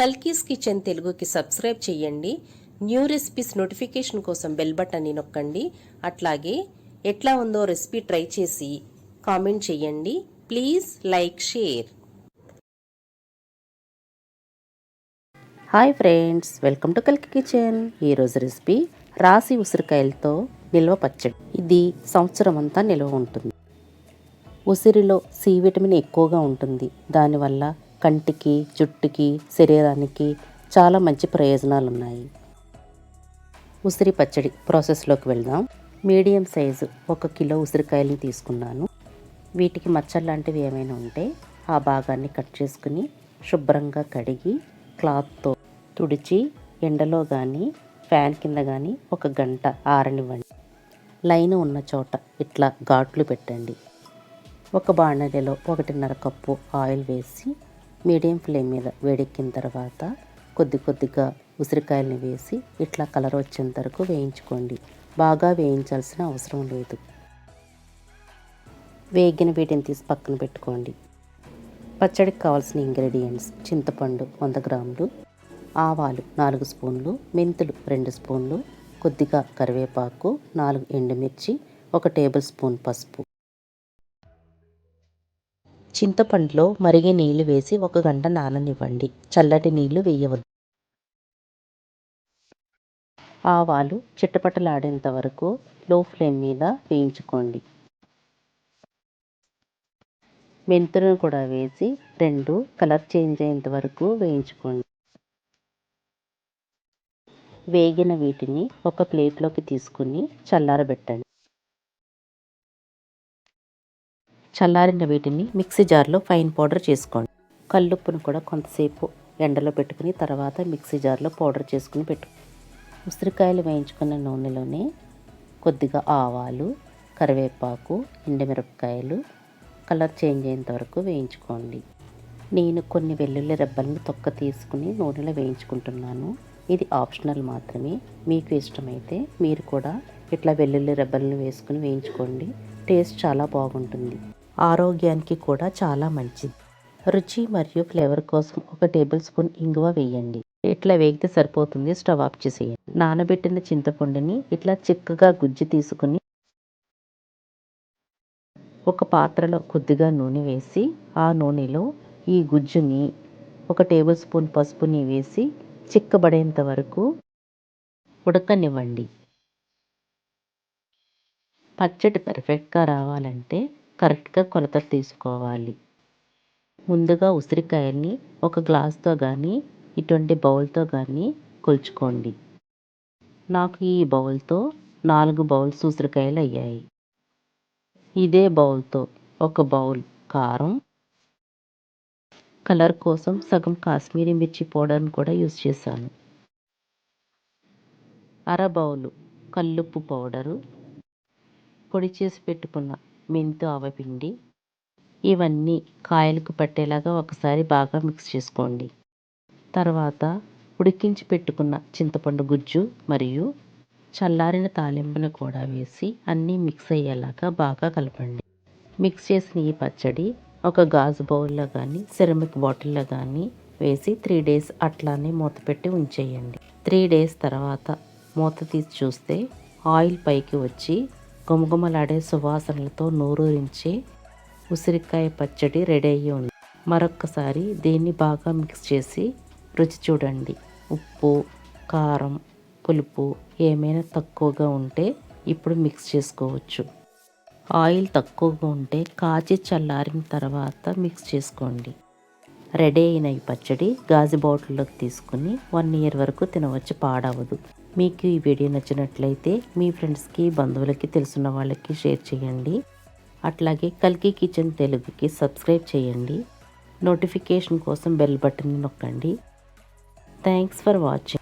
Kalki's kitchen తెలుగుకి subscribe చేయండి. New recipes notification కోసం బెల్ బటన్ని నొక్కండి. అట్లాగే ఎట్లా ఉందో రెసిపీ ట్రై చేసి కామెంట్ చేయండి. Please like share. Hi friends welcome to కల్కి కిచెన్. ఈరోజు రెసిపీ రాసి ఉసిరికాయలతో నిల్వ పచ్చడి. ఇది సంవత్సరం అంతా నిల్వ ఉంటుంది. ఉసిరిలో సి విటమిన్ ఎక్కువగా ఉంటుంది. దానివల్ల కంటికి జుట్టుకి శరీరానికి చాలా మంచి ప్రయోజనాలు ఉన్నాయి ఉసిరి పచ్చడి ప్రాసెస్లోకి వెళ్దాం. మీడియం సైజు ఒక కిలో ఉసిరికాయలను తీసుకున్నాను. వీటికి మచ్చలు లాంటివి ఏమైనా ఉంటే ఆ భాగాన్ని కట్ చేసుకుని శుభ్రంగా కడిగి క్లాత్తో తుడిచి ఎండలో కానీ ఫ్యాన్ కింద కానీ ఒక గంట ఆరనివ్వండి. లైన్ ఉన్న చోట ఇట్లా ఘాట్లు పెట్టండి. ఒక బాణలిలో ఒకటిన్నర కప్పు ఆయిల్ వేసి మీడియం ఫ్లేమ్ మీద వేడెక్కిన తర్వాత కొద్ది కొద్దిగా ఉసిరికాయలని వేసి ఇట్లా కలర్ వచ్చేంత వరకు వేయించుకోండి. బాగా వేయించాల్సిన అవసరం లేదు. వేగిన వీటిని తీసి పక్కన పెట్టుకోండి. పచ్చడికి కావాల్సిన ఇంగ్రీడియంట్స్ చింతపండు వంద గ్రాములు ఆవాలు నాలుగు స్పూన్లు మెంతులు రెండు స్పూన్లు కొద్దిగా కరివేపాకు నాలుగు ఎండుమిర్చి ఒక టేబుల్ స్పూన్ పసుపు. చింతపండులో మరిగే నీళ్ళు వేసి ఒక గంట నాననివ్వండి. చల్లటి నీళ్ళు వేయవద్దు. ఆవాలు చిట్టపట్టలాడేంత వరకు లో ఫ్లేమ్ మీద వేయించుకోండి. మెంతులను కూడా వేసి రెండు కలర్ చేంజ్ అయ్యేంత వరకు వేయించుకోండి. వేగిన వీటిని ఒక ప్లేట్లోకి తీసుకుని చల్లారబెట్టండి. చల్లారిన వీటిని మిక్సీ జార్లో ఫైన్ పౌడర్ చేసుకోండి. కల్లుప్పును కూడా కొంతసేపు ఎండలో పెట్టుకుని తర్వాత మిక్సీ జార్లో పౌడర్ చేసుకుని పెట్టు. ఉసిరికాయలు వేయించుకున్న నూనెలోనే కొద్దిగా ఆవాలు కరివేపాకు ఎండుమిరపకాయలు కలర్ చేంజ్ అయ్యేంత వరకు వేయించుకోండి. నేను కొన్ని వెల్లుల్లి రెబ్బలను తొక్క తీసుకుని నూనెలో వేయించుకుంటున్నాను. ఇది ఆప్షనల్ మాత్రమే. మీకు ఇష్టమైతే మీరు కూడా ఇట్లా వెల్లుల్లి రెబ్బలను వేసుకుని వేయించుకోండి. టేస్ట్ చాలా బాగుంటుంది. ఆరోగ్యానికి కూడా చాలా మంచిది. రుచి మరియు ఫ్లేవర్ కోసం ఒక టేబుల్ స్పూన్ ఇంగువ వేయండి. ఇట్లా వేగితే సరిపోతుంది. స్టవ్ ఆఫ్ చేసేయండి. నానబెట్టిన చింతపండుని ఇట్లా చిక్కగా గుజ్జు తీసుకుని ఒక పాత్రలో కొద్దిగా నూనె వేసి ఆ నూనెలో ఈ గుజ్జుని ఒక టేబుల్ స్పూన్ పసుపుని వేసి చిక్కబడేంత వరకు ఉడకనివ్వండి. పచ్చడి పర్ఫెక్ట్గా రావాలంటే కరెక్ట్గా కొలతలు తీసుకోవాలి. ముందుగా ఉసిరికాయల్ని ఒక గ్లాస్తో కానీ ఇటువంటి బౌల్తో కానీ కొలుచుకోండి. నాకు ఈ బౌల్తో నాలుగు బౌల్స్ ఉసిరికాయలు అయ్యాయి. ఇదే బౌల్తో ఒక బౌల్ కారం కలర్ కోసం సగం కాశ్మీరీ మిర్చి పౌడర్ని కూడా యూస్ చేశాను. అర బౌలు కల్లుప్పు పౌడరు పొడి చేసి పెట్టుకున్న మెంతు ఆవపిండి ఇవన్నీ కాయలకు పట్టేలాగా ఒకసారి బాగా మిక్స్ చేసుకోండి. తర్వాత ఉడికించి పెట్టుకున్న చింతపండు గుజ్జు మరియు చల్లారిన తాలింపును కూడా వేసి అన్నీ మిక్స్ అయ్యేలాగా బాగా కలపండి. మిక్స్ చేసిన ఈ పచ్చడి ఒక గాజు బౌల్లో కానీ సిరమిక్ బాటిల్లో కానీ వేసి త్రీ డేస్ అట్లానే మూత పెట్టి ఉంచేయండి. త్రీ డేస్ తర్వాత మూత తీసి చూస్తే ఆయిల్ పైకి వచ్చి గుమగుమలాడే సువాసనలతో నోరూరించే ఉసిరికాయ పచ్చడి రెడీ అయ్యి ఉంది. మరొక్కసారి దీన్ని బాగా మిక్స్ చేసి రుచి చూడండి. ఉప్పు కారం పులుపు ఏమైనా తక్కువగా ఉంటే ఇప్పుడు మిక్స్ చేసుకోవచ్చు. ఆయిల్ తక్కువగా ఉంటే కాచి చల్లారిన తర్వాత మిక్స్ చేసుకోండి. రెడీ అయిన ఈ పచ్చడి గాజు బాటిల్లోకి తీసుకుని వన్ ఇయర్ వరకు తినవచ్చు పాడవదు. మీకు ఈ వీడియో నచ్చినట్లయితే మీ ఫ్రెండ్స్కి బంధువులకి తెలుసున్న వాళ్ళకి షేర్ చేయండి. అట్లాగే కల్కి కిచెన్ తెలుగుకి సబ్స్క్రైబ్ చేయండి. నోటిఫికేషన్ కోసం బెల్ బటన్ నొక్కండి. Thanks for watching.